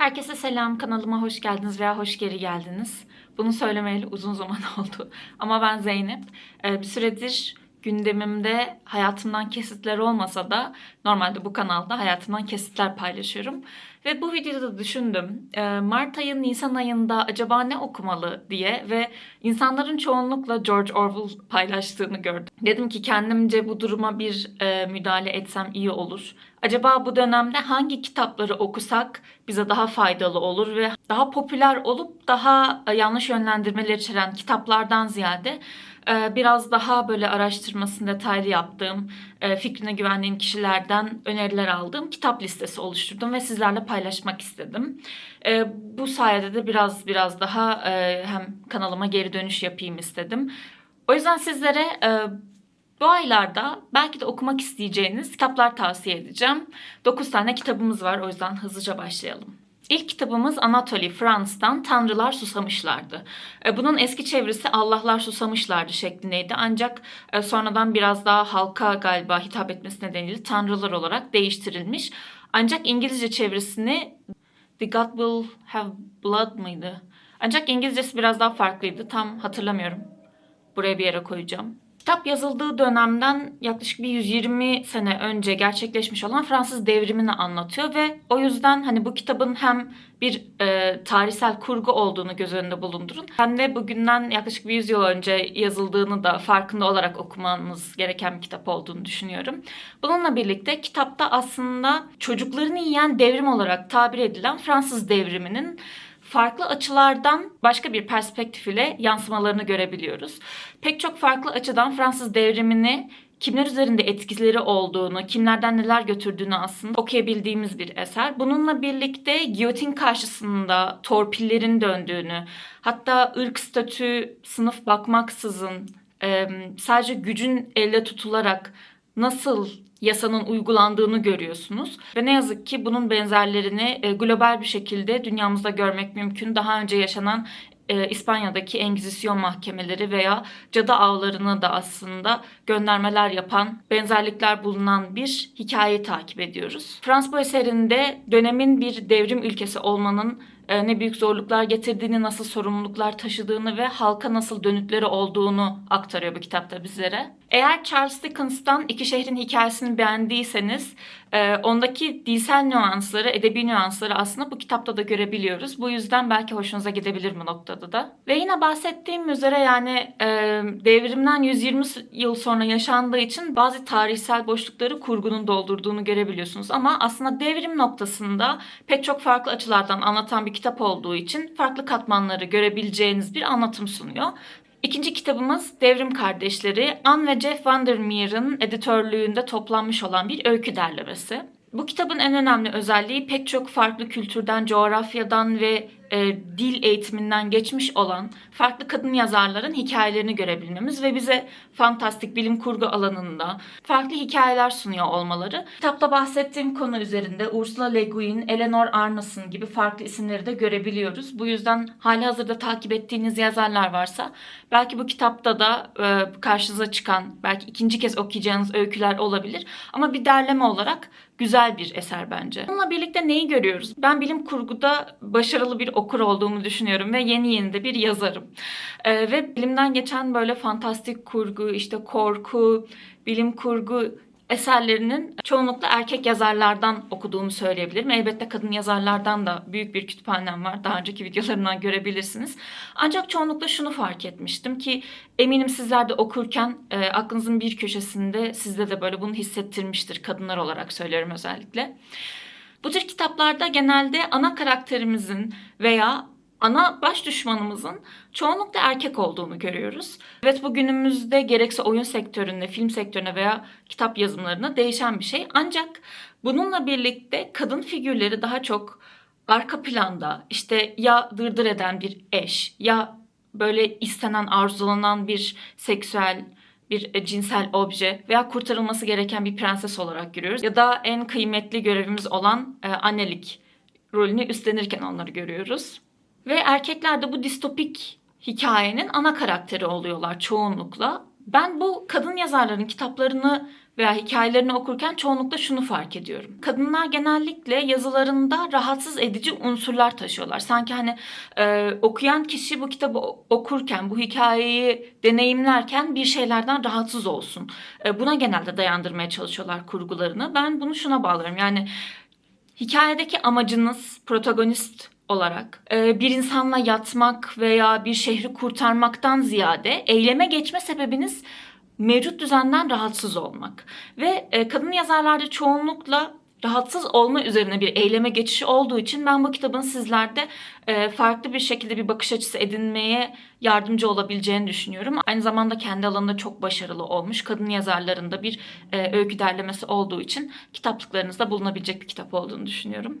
Herkese selam, kanalıma hoş geldiniz veya hoş geri geldiniz. Bunu söylemeyeli uzun zaman oldu. Ama ben Zeynep. Ee, bir süredir gündemimde hayatımdan kesitler olmasa da normalde bu kanalda hayatımdan kesitler paylaşıyorum. Ve bu videoda da düşündüm. Ee, Mart ayı, Nisan ayında acaba ne okumalı diye ve insanların çoğunlukla George Orwell paylaştığını gördüm. Dedim ki kendimce bu duruma bir e, müdahale etsem iyi olur. Acaba bu dönemde hangi kitapları okusak bize daha faydalı olur ve daha popüler olup daha e, yanlış yönlendirmeler içeren kitaplardan ziyade e, biraz daha böyle araştırmasını detaylı yaptığım, e, fikrine güvendiğim kişilerden öneriler aldığım kitap listesi oluşturdum ve sizlerle paylaşmak istedim. Bu sayede de biraz biraz daha hem kanalıma geri dönüş yapayım istedim. O yüzden sizlere bu aylarda belki de okumak isteyeceğiniz kitaplar tavsiye edeceğim. 9 tane kitabımız var o yüzden hızlıca başlayalım. İlk kitabımız Anatoly Frans'tan Tanrılar Susamışlardı. E, Bunun eski çevirisi Allahlar Susamışlardı şeklindeydi ancak e, sonradan biraz daha halka galiba hitap etmesi nedeniyle Tanrılar olarak değiştirilmiş. Ancak İngilizce çevirisini The God Will Have Blood mıydı? Ancak İngilizcesi biraz daha farklıydı. Tam hatırlamıyorum. Buraya bir yere koyacağım. Kitap yazıldığı dönemden yaklaşık bir 120 sene önce gerçekleşmiş olan Fransız devrimini anlatıyor ve o yüzden hani bu kitabın hem bir e, tarihsel kurgu olduğunu göz önünde bulundurun hem de bugünden yaklaşık bir 100 yıl önce yazıldığını da farkında olarak okumanız gereken bir kitap olduğunu düşünüyorum. Bununla birlikte kitapta aslında çocuklarını yiyen devrim olarak tabir edilen Fransız devriminin farklı açılardan başka bir perspektif ile yansımalarını görebiliyoruz. Pek çok farklı açıdan Fransız devrimini kimler üzerinde etkileri olduğunu, kimlerden neler götürdüğünü aslında okuyabildiğimiz bir eser. Bununla birlikte giyotin karşısında torpillerin döndüğünü, hatta ırk statü, sınıf bakmaksızın sadece gücün elde tutularak nasıl yasanın uygulandığını görüyorsunuz. Ve ne yazık ki bunun benzerlerini e, global bir şekilde dünyamızda görmek mümkün. Daha önce yaşanan e, İspanya'daki Engizisyon mahkemeleri veya cadı avlarına da aslında göndermeler yapan, benzerlikler bulunan bir hikayeyi takip ediyoruz. Frans bu eserinde dönemin bir devrim ülkesi olmanın ne büyük zorluklar getirdiğini, nasıl sorumluluklar taşıdığını ve halka nasıl dönütleri olduğunu aktarıyor bu kitapta bizlere. Eğer Charles Dickens'tan İki Şehrin Hikayesini beğendiyseniz e, ondaki dilsel nüansları, edebi nüansları aslında bu kitapta da görebiliyoruz. Bu yüzden belki hoşunuza gidebilir bu noktada da. Ve yine bahsettiğim üzere yani e, devrimden 120 yıl sonra yaşandığı için bazı tarihsel boşlukları kurgunun doldurduğunu görebiliyorsunuz. Ama aslında devrim noktasında pek çok farklı açılardan anlatan bir kitap olduğu için farklı katmanları görebileceğiniz bir anlatım sunuyor. İkinci kitabımız Devrim Kardeşleri. Anne ve Jeff Vandermeer'ın editörlüğünde toplanmış olan bir öykü derlemesi. Bu kitabın en önemli özelliği pek çok farklı kültürden, coğrafyadan ve e, dil eğitiminden geçmiş olan farklı kadın yazarların hikayelerini görebilmemiz ve bize fantastik bilim kurgu alanında farklı hikayeler sunuyor olmaları. Kitapta bahsettiğim konu üzerinde Ursula Le Guin, Eleanor Arnason gibi farklı isimleri de görebiliyoruz. Bu yüzden hali hazırda takip ettiğiniz yazarlar varsa belki bu kitapta da e, karşınıza çıkan, belki ikinci kez okuyacağınız öyküler olabilir. Ama bir derleme olarak güzel bir eser bence. Bununla birlikte neyi görüyoruz? Ben bilim kurguda başarılı bir okur olduğumu düşünüyorum ve yeni yeni de bir yazarım. Ee, ve bilimden geçen böyle fantastik kurgu, işte korku, bilim kurgu eserlerinin çoğunlukla erkek yazarlardan okuduğumu söyleyebilirim. Elbette kadın yazarlardan da büyük bir kütüphanem var. Daha önceki videolarımdan görebilirsiniz. Ancak çoğunlukla şunu fark etmiştim ki eminim sizler de okurken e, aklınızın bir köşesinde sizde de böyle bunu hissettirmiştir. Kadınlar olarak söylüyorum özellikle. Bu tür kitaplarda genelde ana karakterimizin veya ana baş düşmanımızın çoğunlukla erkek olduğunu görüyoruz. Evet bu günümüzde gerekse oyun sektöründe, film sektörüne veya kitap yazımlarına değişen bir şey. Ancak bununla birlikte kadın figürleri daha çok arka planda işte ya dırdır eden bir eş ya böyle istenen arzulanan bir seksüel bir e, cinsel obje veya kurtarılması gereken bir prenses olarak görüyoruz. Ya da en kıymetli görevimiz olan e, annelik rolünü üstlenirken onları görüyoruz. Ve erkekler de bu distopik hikayenin ana karakteri oluyorlar çoğunlukla. Ben bu kadın yazarların kitaplarını veya hikayelerini okurken çoğunlukla şunu fark ediyorum. Kadınlar genellikle yazılarında rahatsız edici unsurlar taşıyorlar. Sanki hani e, okuyan kişi bu kitabı okurken, bu hikayeyi deneyimlerken bir şeylerden rahatsız olsun. E, buna genelde dayandırmaya çalışıyorlar kurgularını. Ben bunu şuna bağlıyorum. Yani hikayedeki amacınız protagonist olarak e, bir insanla yatmak veya bir şehri kurtarmaktan ziyade eyleme geçme sebebiniz mevcut düzenden rahatsız olmak. Ve e, kadın yazarlarda çoğunlukla rahatsız olma üzerine bir eyleme geçişi olduğu için ben bu kitabın sizlerde e, farklı bir şekilde bir bakış açısı edinmeye yardımcı olabileceğini düşünüyorum. Aynı zamanda kendi alanında çok başarılı olmuş kadın yazarlarında bir e, öykü derlemesi olduğu için kitaplıklarınızda bulunabilecek bir kitap olduğunu düşünüyorum.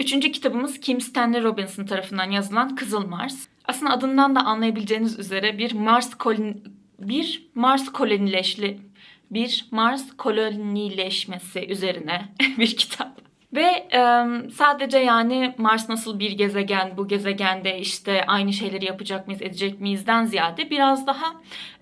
Üçüncü kitabımız Kim Stanley Robinson tarafından yazılan Kızıl Mars. Aslında adından da anlayabileceğiniz üzere bir Mars koloni, bir Mars kolonileşli bir Mars kolonileşmesi üzerine bir kitap. Ve e, sadece yani Mars nasıl bir gezegen, bu gezegende işte aynı şeyleri yapacak mıyız, edecek miyizden ziyade biraz daha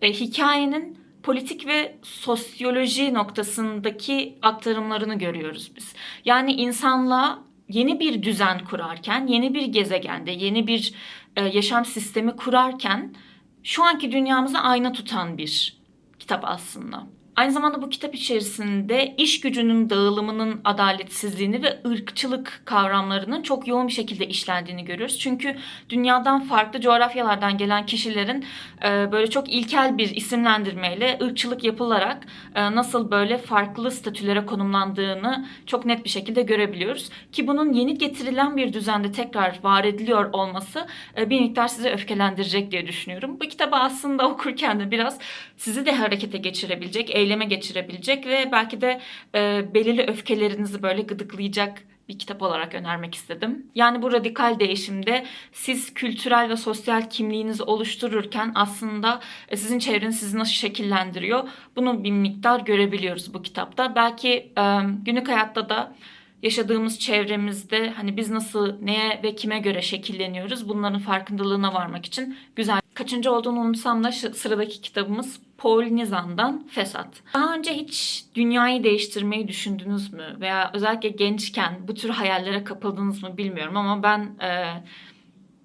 e, hikayenin politik ve sosyoloji noktasındaki aktarımlarını görüyoruz biz. Yani insanlığa yeni bir düzen kurarken, yeni bir gezegende, yeni bir e, yaşam sistemi kurarken şu anki dünyamızı ayna tutan bir kitap aslında. Aynı zamanda bu kitap içerisinde iş gücünün dağılımının adaletsizliğini ve ırkçılık kavramlarının çok yoğun bir şekilde işlendiğini görüyoruz. Çünkü dünyadan farklı coğrafyalardan gelen kişilerin e, böyle çok ilkel bir isimlendirmeyle ırkçılık yapılarak e, nasıl böyle farklı statülere konumlandığını çok net bir şekilde görebiliyoruz. Ki bunun yeni getirilen bir düzende tekrar var ediliyor olması e, bir miktar sizi öfkelendirecek diye düşünüyorum. Bu kitabı aslında okurken de biraz sizi de harekete geçirebilecek, eyleme geçirebilecek ve belki de e, belirli öfkelerinizi böyle gıdıklayacak bir kitap olarak önermek istedim. Yani bu radikal değişimde siz kültürel ve sosyal kimliğinizi oluştururken aslında e, sizin çevreniz sizi nasıl şekillendiriyor bunu bir miktar görebiliyoruz bu kitapta. Belki e, günlük hayatta da yaşadığımız çevremizde hani biz nasıl neye ve kime göre şekilleniyoruz bunların farkındalığına varmak için güzel. Kaçıncı olduğunu unutsam da sıradaki kitabımız Paul Nizan'dan Fesat. Daha önce hiç dünyayı değiştirmeyi düşündünüz mü? Veya özellikle gençken bu tür hayallere kapıldınız mı bilmiyorum ama ben e,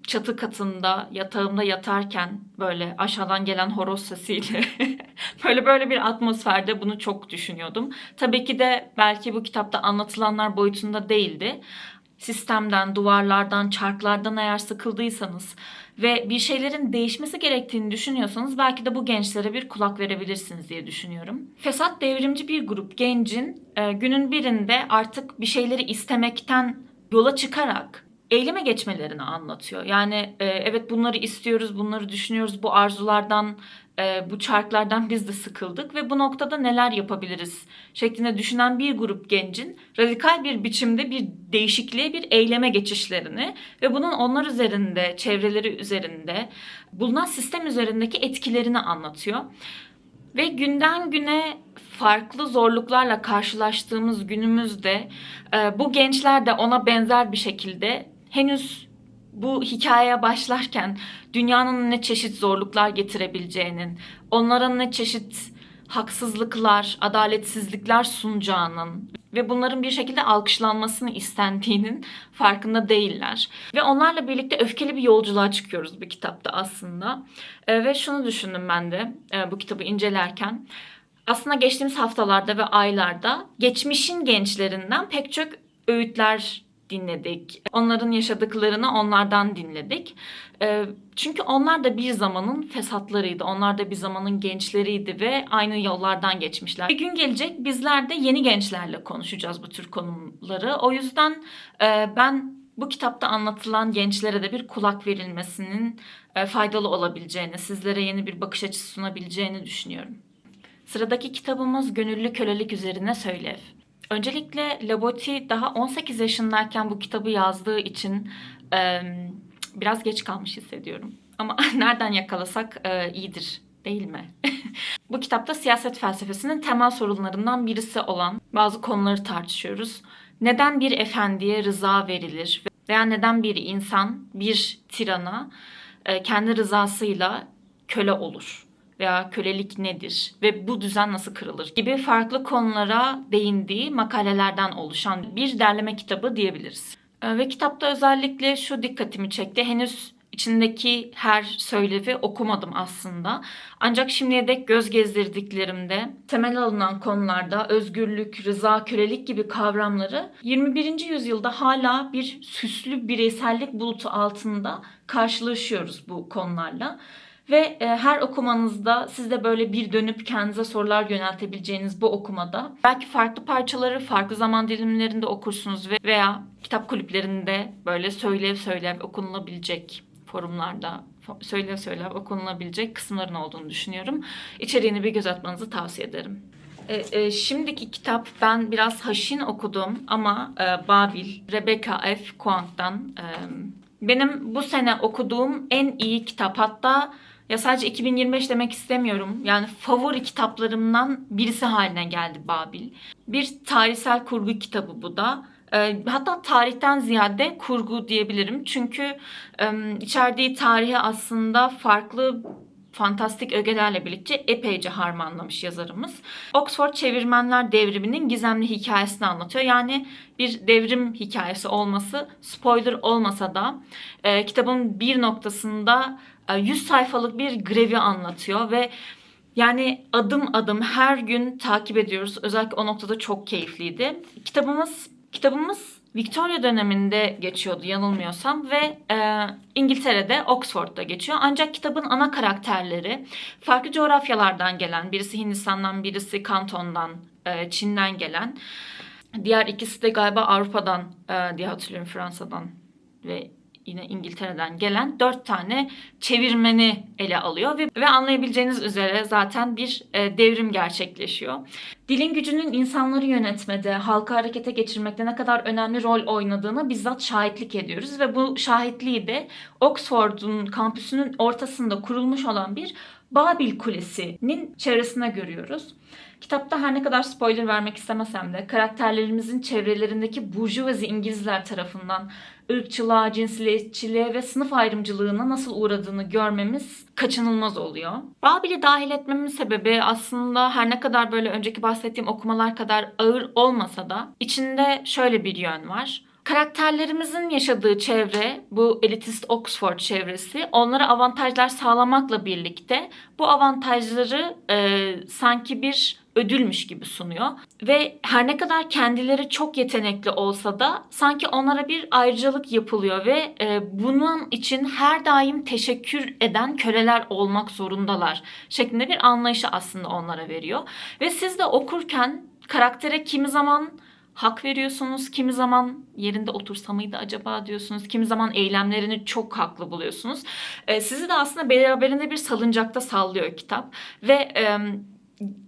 çatı katında yatağımda yatarken böyle aşağıdan gelen horoz sesiyle böyle böyle bir atmosferde bunu çok düşünüyordum. Tabii ki de belki bu kitapta anlatılanlar boyutunda değildi. Sistemden, duvarlardan, çarklardan eğer sıkıldıysanız ve bir şeylerin değişmesi gerektiğini düşünüyorsanız belki de bu gençlere bir kulak verebilirsiniz diye düşünüyorum. Fesat devrimci bir grup gencin e, günün birinde artık bir şeyleri istemekten yola çıkarak eyleme geçmelerini anlatıyor. Yani e, evet bunları istiyoruz, bunları düşünüyoruz, bu arzulardan, e, bu çarklardan biz de sıkıldık ve bu noktada neler yapabiliriz şeklinde düşünen bir grup gencin radikal bir biçimde bir değişikliğe, bir eyleme geçişlerini ve bunun onlar üzerinde, çevreleri üzerinde, bulunan sistem üzerindeki etkilerini anlatıyor. Ve günden güne farklı zorluklarla karşılaştığımız günümüzde e, bu gençler de ona benzer bir şekilde henüz bu hikayeye başlarken dünyanın ne çeşit zorluklar getirebileceğinin, onlara ne çeşit haksızlıklar, adaletsizlikler sunacağının ve bunların bir şekilde alkışlanmasını istendiğinin farkında değiller. Ve onlarla birlikte öfkeli bir yolculuğa çıkıyoruz bu kitapta aslında. E, ve şunu düşündüm ben de e, bu kitabı incelerken. Aslında geçtiğimiz haftalarda ve aylarda geçmişin gençlerinden pek çok öğütler dinledik. Onların yaşadıklarını onlardan dinledik. Ee, çünkü onlar da bir zamanın fesatlarıydı. Onlar da bir zamanın gençleriydi ve aynı yollardan geçmişler. Bir gün gelecek bizler de yeni gençlerle konuşacağız bu tür konuları. O yüzden e, ben bu kitapta anlatılan gençlere de bir kulak verilmesinin e, faydalı olabileceğini, sizlere yeni bir bakış açısı sunabileceğini düşünüyorum. Sıradaki kitabımız Gönüllü Kölelik üzerine Söylev. Öncelikle Laboti daha 18 yaşındayken bu kitabı yazdığı için e, biraz geç kalmış hissediyorum. Ama nereden yakalasak e, iyidir değil mi? bu kitapta siyaset felsefesinin temel sorunlarından birisi olan bazı konuları tartışıyoruz. Neden bir efendiye rıza verilir veya neden bir insan bir tirana e, kendi rızasıyla köle olur? Veya kölelik nedir ve bu düzen nasıl kırılır gibi farklı konulara değindiği makalelerden oluşan bir derleme kitabı diyebiliriz. Ee, Ve kitapta özellikle şu dikkatimi çekti. Henüz içindeki her söylevi okumadım aslında. Ancak şimdiye dek göz gezdirdiklerimde temel alınan konularda özgürlük, rıza, kölelik gibi kavramları 21. yüzyılda hala bir süslü bireysellik bulutu altında karşılaşıyoruz bu konularla. Ve e, her okumanızda siz de böyle bir dönüp kendinize sorular yöneltebileceğiniz bu okumada belki farklı parçaları farklı zaman dilimlerinde okursunuz ve veya kitap kulüplerinde böyle söylev söylev okunulabilecek forumlarda fo- söylev söylev okunulabilecek kısımların olduğunu düşünüyorum. İçeriğine bir göz atmanızı tavsiye ederim. E, e, şimdiki kitap ben biraz haşin okudum ama e, Babil, Rebecca F. Kuang'dan e, benim bu sene okuduğum en iyi kitap. Hatta ya sadece 2025 demek istemiyorum. Yani favori kitaplarımdan birisi haline geldi Babil. Bir tarihsel kurgu kitabı bu da. E, hatta tarihten ziyade kurgu diyebilirim. Çünkü içerdiği tarihi aslında farklı fantastik ögelerle birlikte epeyce harmanlamış yazarımız. Oxford Çevirmenler Devrimi'nin gizemli hikayesini anlatıyor. Yani bir devrim hikayesi olması spoiler olmasa da e, kitabın bir noktasında 100 sayfalık bir grevi anlatıyor ve yani adım adım her gün takip ediyoruz. Özellikle o noktada çok keyifliydi. Kitabımız kitabımız Victoria döneminde geçiyordu yanılmıyorsam ve e, İngiltere'de Oxford'da geçiyor. Ancak kitabın ana karakterleri farklı coğrafyalardan gelen, birisi Hindistan'dan, birisi Kanton'dan, e, Çin'den gelen. Diğer ikisi de galiba Avrupa'dan e, diye hatırlıyorum Fransa'dan ve yine İngiltere'den gelen dört tane çevirmeni ele alıyor ve, ve anlayabileceğiniz üzere zaten bir e, devrim gerçekleşiyor. Dilin gücünün insanları yönetmede, halka harekete geçirmekte ne kadar önemli rol oynadığını bizzat şahitlik ediyoruz ve bu şahitliği de Oxford'un kampüsünün ortasında kurulmuş olan bir Babil Kulesi'nin çevresine görüyoruz. Kitapta her ne kadar spoiler vermek istemesem de karakterlerimizin çevrelerindeki burjuvazi İngilizler tarafından ırkçılığa, cinsiyetçiliğe ve sınıf ayrımcılığına nasıl uğradığını görmemiz kaçınılmaz oluyor. Babil'i dahil etmemin sebebi aslında her ne kadar böyle önceki bahsettiğim okumalar kadar ağır olmasa da içinde şöyle bir yön var. Karakterlerimizin yaşadığı çevre, bu elitist Oxford çevresi onlara avantajlar sağlamakla birlikte bu avantajları e, sanki bir ödülmüş gibi sunuyor. Ve her ne kadar kendileri çok yetenekli olsa da sanki onlara bir ayrıcalık yapılıyor ve e, bunun için her daim teşekkür eden köleler olmak zorundalar şeklinde bir anlayışı aslında onlara veriyor. Ve siz de okurken karaktere kimi zaman hak veriyorsunuz. Kimi zaman yerinde otursa mıydı acaba diyorsunuz. Kimi zaman eylemlerini çok haklı buluyorsunuz. Ee, sizi de aslında beraberinde bir salıncakta sallıyor kitap. Ve e,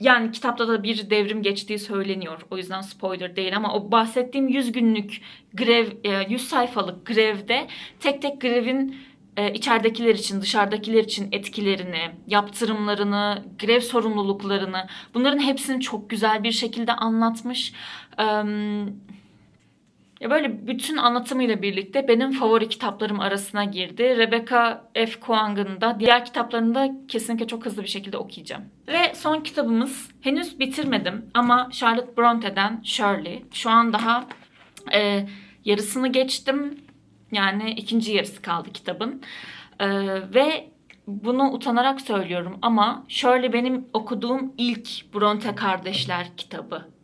yani kitapta da bir devrim geçtiği söyleniyor. O yüzden spoiler değil ama o bahsettiğim 100 günlük grev, e, 100 sayfalık grevde tek tek grevin e, içeridekiler için, dışarıdakiler için etkilerini, yaptırımlarını, grev sorumluluklarını bunların hepsini çok güzel bir şekilde anlatmış. Ya böyle bütün anlatımıyla birlikte benim favori kitaplarım arasına girdi. Rebecca F. Kuang'ın da diğer kitaplarını da kesinlikle çok hızlı bir şekilde okuyacağım. Ve son kitabımız henüz bitirmedim ama Charlotte Bronte'den Shirley. Şu an daha e, yarısını geçtim. Yani ikinci yarısı kaldı kitabın. E, ve bunu utanarak söylüyorum ama Shirley benim okuduğum ilk Bronte kardeşler kitabı.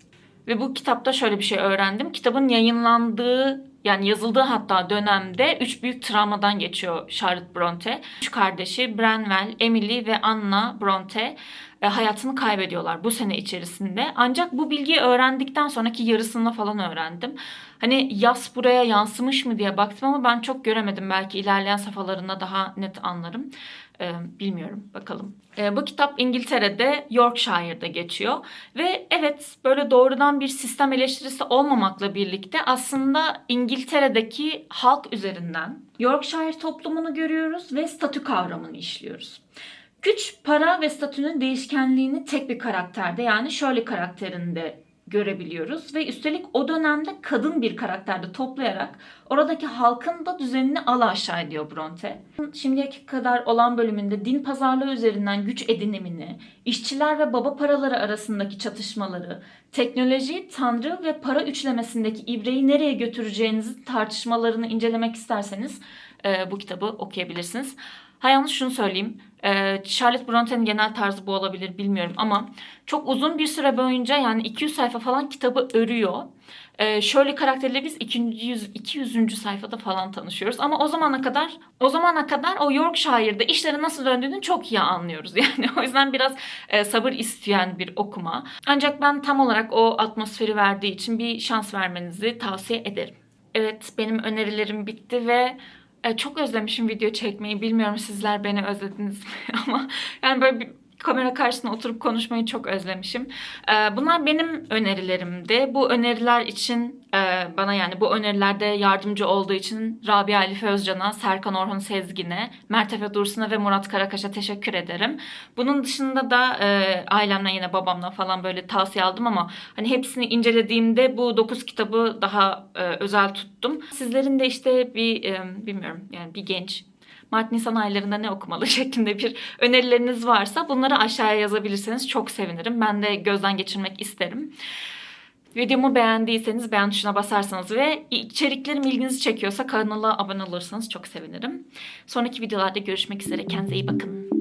Ve bu kitapta şöyle bir şey öğrendim. Kitabın yayınlandığı yani yazıldığı hatta dönemde üç büyük travmadan geçiyor Charlotte Bronte. Üç kardeşi Branwell, Emily ve Anna Bronte e, hayatını kaybediyorlar bu sene içerisinde. Ancak bu bilgiyi öğrendikten sonraki yarısında falan öğrendim. Hani yaz buraya yansımış mı diye baktım ama ben çok göremedim. Belki ilerleyen safhalarında daha net anlarım. Ee, bilmiyorum bakalım. Ee, bu kitap İngiltere'de Yorkshire'da geçiyor ve evet böyle doğrudan bir sistem eleştirisi olmamakla birlikte aslında İngiltere'deki halk üzerinden Yorkshire toplumunu görüyoruz ve statü kavramını işliyoruz. Güç, para ve statünün değişkenliğini tek bir karakterde yani şöyle karakterinde görebiliyoruz ve üstelik o dönemde kadın bir karakterde toplayarak oradaki halkın da düzenini ala aşağı ediyor Bronte. Şimdiye kadar olan bölümünde din pazarlığı üzerinden güç edinimini, işçiler ve baba paraları arasındaki çatışmaları, teknoloji, tanrı ve para üçlemesindeki ibreyi nereye götüreceğinizi tartışmalarını incelemek isterseniz e, bu kitabı okuyabilirsiniz. Ha yalnız şunu söyleyeyim. E, Charlotte Bronte'nin genel tarzı bu olabilir bilmiyorum ama çok uzun bir süre boyunca yani 200 sayfa falan kitabı örüyor. E, şöyle karakterle biz 200, 200. sayfada falan tanışıyoruz ama o zamana kadar o zamana kadar o Yorkshire'da işlerin nasıl döndüğünü çok iyi anlıyoruz. Yani o yüzden biraz e, sabır isteyen bir okuma. Ancak ben tam olarak o atmosferi verdiği için bir şans vermenizi tavsiye ederim. Evet benim önerilerim bitti ve e, çok özlemişim video çekmeyi. Bilmiyorum sizler beni özlediniz mi ama yani böyle bir kamera karşısında oturup konuşmayı çok özlemişim. E, bunlar benim önerilerimdi. Bu öneriler için e, bana yani bu önerilerde yardımcı olduğu için Rabia Elif Özcan'a, Serkan Orhun Sezgin'e, Mertefe Dursun'a ve Murat Karakaş'a teşekkür ederim. Bunun dışında da e, ailemden yine babamla falan böyle tavsiye aldım ama hani hepsini incelediğimde bu 9 kitabı daha e, özel tuttum. Sizlerin de işte bir e, bilmiyorum yani bir genç Mart Nisan aylarında ne okumalı şeklinde bir önerileriniz varsa bunları aşağıya yazabilirseniz çok sevinirim. Ben de gözden geçirmek isterim. Videomu beğendiyseniz beğen tuşuna basarsanız ve içeriklerim ilginizi çekiyorsa kanala abone olursanız çok sevinirim. Sonraki videolarda görüşmek üzere. Kendinize iyi bakın.